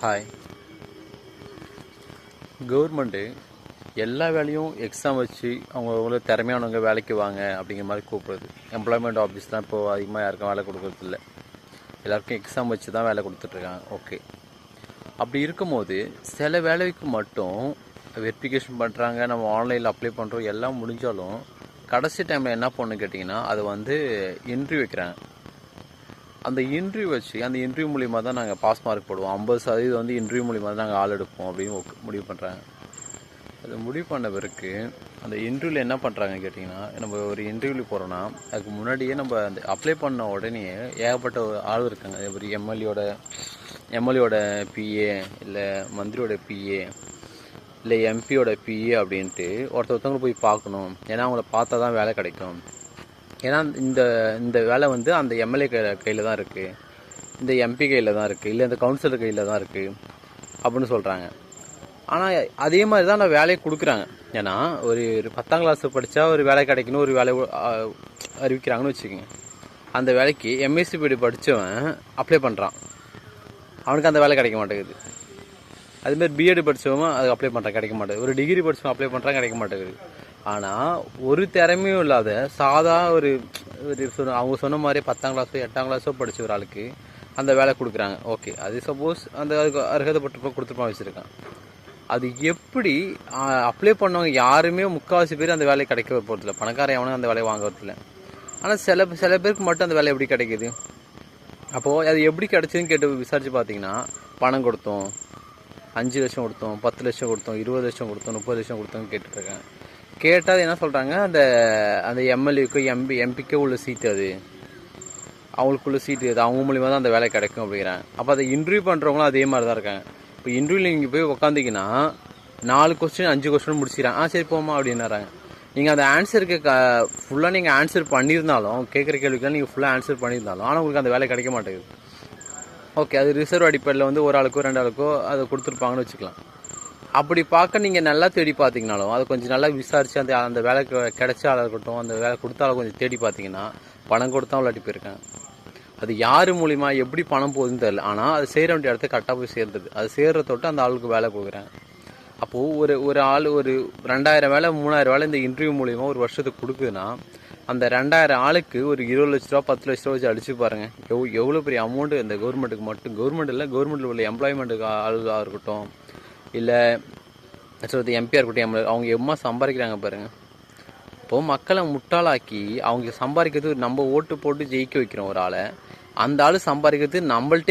Hi government எல்லா வேலையும் exam வச்சு அவங்கவுங்கள திறமையானவங்க வேலைக்கு வாங்க அப்படிங்கிற மாதிரி கூப்பிடுது எம்ப்ளாய்மெண்ட் ஆஃபீஸ் தான் இப்போ அதிகமாக யாருக்கும் வேலை கொடுக்குறதில்ல எல்லாருக்கும் எக்ஸாம் வச்சு தான் வேலை கொடுத்துட்ருக்காங்க. ஓகே அப்படி இருக்கும்போது சில வேலைக்கு மட்டும் வெரிஃபிகேஷன் பண்ணுறாங்க நம்ம ஆன்லைனில் அப்ளை பண்ணுறோம் எல்லாம் முடிஞ்சாலும் கடைசி டைமில் என்ன பண்ணுன்னு கேட்டிங்கன்னா அதை வந்து இன்ட்ரி வைக்கிறாங்க. அந்த இன்டர்வியூ வச்சு அந்த இன்டர்வியூ மூலியமாக தான் நாங்கள் பாஸ் மார்க் போடுவோம். ஐம்பது சதவீதம் வந்து இன்டர்வியூ மூலிமா தான் நாங்கள் ஆள் எடுப்போம் அப்படின்னு முடிவு பண்ணுறாங்க அது முடிவு பண்ண பிறகு அந்த இன்டர்வியூவில் என்ன பண்ணுறாங்க கேட்டிங்கன்னா நம்ம ஒரு இன்டர்வியூவில் போகிறோன்னா அதுக்கு முன்னாடியே நம்ம அந்த அப்ளை பண்ண உடனே ஏகப்பட்ட ஒரு ஆள் இருக்காங்க. அதே மாதிரி எம்எல்ஏயோட எம்எல்ஏவோட பிஏ இல்லை மந்திரியோட பிஏ இல்லை எம்பியோட பிஏ அப்படின்ட்டு ஒருத்த ஒருத்தவங்களை போய் பார்க்கணும். ஏன்னா அவங்கள பார்த்தா தான் வேலை கிடைக்கும். ஏன்னா இந்த இந்த வேலை வந்து அந்த எம்எல்ஏ கையில் தான் இருக்குது இந்த எம்பி கையில் தான் இருக்குது இல்லை இந்த கவுன்சிலர் கையில் தான் இருக்குது அப்படின்னு சொல்கிறாங்க ஆனால் அதே மாதிரி தான் நான் வேலையை கொடுக்குறாங்க. ஏன்னா ஒரு ஒரு பத்தாம் கிளாஸ் படித்தா ஒரு வேலை கிடைக்கணும் ஒரு வேலை அறிவிக்கிறாங்கன்னு வச்சுக்கோங்க. அந்த வேலைக்கு எம்எஸ்சி படி படித்தவன் அப்ளை பண்ணுறான் அவனுக்கு அந்த வேலை கிடைக்க மாட்டேங்குது. அதுமாதிரி பிஎட் படித்தவன் அது அப்ளை பண்ணுறான் கிடைக்க மாட்டேங்குது. ஒரு டிகிரி படித்தவன் அப்ளை பண்ணுறான் கிடைக்க மாட்டேங்குது. ஆனால் ஒரு திறமையும் இல்லாத சாதா ஒரு ஒரு சொன்ன- அவங்க சொன்ன மாதிரி பத்தாம் கிளாஸோ எட்டாம் கிளாஸோ படிச்ச ஒரு ஆளுக்கு அந்த வேலை கொடுக்குறாங்க. ஓகே அது சப்போஸ் அந்த அதுக்கு அர்ஹதைப்பட்டிருப்ப கொடுத்துருப்பான் வச்சுருக்கான். அது எப்படி அப்ளை பண்ணவங்க யாருமே முக்கால்வாசி பேர் அந்த வேலையை கிடைக்க போகிறதில்ல பணக்காரன் எவனும் அந்த வேலையை வாங்குறதில்ல ஆனால் சில சில பேருக்கு மட்டும் அந்த வேலை எப்படி கிடைக்கிது? அப்போது அது எப்படி கிடைச்சதுன்னு கேட்டு விசாரித்து பார்த்தீங்கன்னா பணம் கொடுத்தோம் அஞ்சு லட்சம் கொடுத்தோம் பத்து லட்சம் கொடுத்தோம் இருபது லட்சம் கொடுத்தோம் முப்பது லட்சம் கொடுத்தோம்னு கேட்டுட்ருக்கேன் கேட்டால் என்ன சொல்கிறாங்க அந்த அந்த எம்எல்ஏக்கோ எம்பி எம்பிக்கோ உள்ள சீட்டு அது. அவங்களுக்குள்ள சீட்டு அது. அவங்க மூலிமா தான் அந்த வேலை கிடைக்கும் அப்படிங்கிறாங்க. அப்போ அதை இன்டர்வியூ பண்ணுறவங்களும் அதே மாதிரி தான் இருக்காங்க. இப்போ இன்டர்வியூவில் நீங்கள் போய் உக்காந்திங்கன்னா நாலு கொஸ்டின் அஞ்சு கொஸ்டின் முடிச்சிடறாங்க ஆ சரி போமா அப்படின்னாராங்க நீங்கள் அந்த ஆன்சருக்கு க ஃபுல்லாக நீங்கள் ஆன்சர் பண்ணியிருந்தாலும் கேட்குற கேள்விக்கெல்லாம் நீங்கள் ஃபுல்லாக ஆன்சர் பண்ணியிருந்தாலும் ஆனால் உங்களுக்கு அந்த வேலை கிடைக்க மாட்டேங்குது. ஓகே அது ரிசர்வ் அடிப்படையில் வந்து ஒரு ஆளுக்கோ ரெண்டு ஆளுக்கோ அதை கொடுத்துருப்பாங்கன்னு வச்சுக்கலாம். அப்படி பார்க்க நீங்கள் நல்லா தேடி பார்த்தீங்கனாலும் அதை கொஞ்சம் நல்லா விசாரித்து அந்த அந்த வேலை கெ- ஆளாக இருக்கட்டும் அந்த வேலை கொடுத்தாலும் கொஞ்சம் தேடி பார்த்தீங்கன்னா பணம் கொடுத்தா விளையாட்டி போயிருக்கேன். அது யார் மூலிமா எப்படி பணம் போகுதுன்னு தெரியல. ஆனால் அது செய்கிற வேண்டிய இடத்த கரெக்டாக போய் சேர்ந்தது அது சேர்ற தொட்டு அந்த ஆளுக்கு வேலை போகிறேன் அப்போது ஒரு ஒரு ஆள் ஒரு ரெண்டாயிரம் வேலை மூணாயிரம் வேலை இந்த இன்டர்வியூ மூலிமா ஒரு வருஷத்துக்கு கொடுக்குதுன்னா அந்த ரெண்டாயிரம் ஆளுக்கு ஒரு இருபது லட்ச ரூபா பத்து லட்ச ரூபா வச்சு அடிச்சு பாருங்கள் எவ் எவ்வளோ பெரிய அமௌண்ட்டு இந்த கவர்மெண்ட்டுக்கு மட்டும் கவர்மெண்ட் இல்லை கவர்மெண்ட்டில் உள்ள எம்ப்ளாய்மெண்ட்டுக்கு ஆளுகளாக இருக்கட்டும் இல்லை சொல்கிறது எம்பியாக இருக்கட்டும் எம்எல்ஏ அவங்க எம்மா சம்பாதிக்கிறாங்க பாருங்க. இப்போ மக்களை முட்டாளாக்கி அவங்க சம்பாதிக்கிறது நம்ம ஓட்டு போட்டு ஜெயிக்க வைக்கிறோம் ஒரு ஆளை. அந்த ஆள் சம்பாதிக்கிறது நம்மள்ட்டே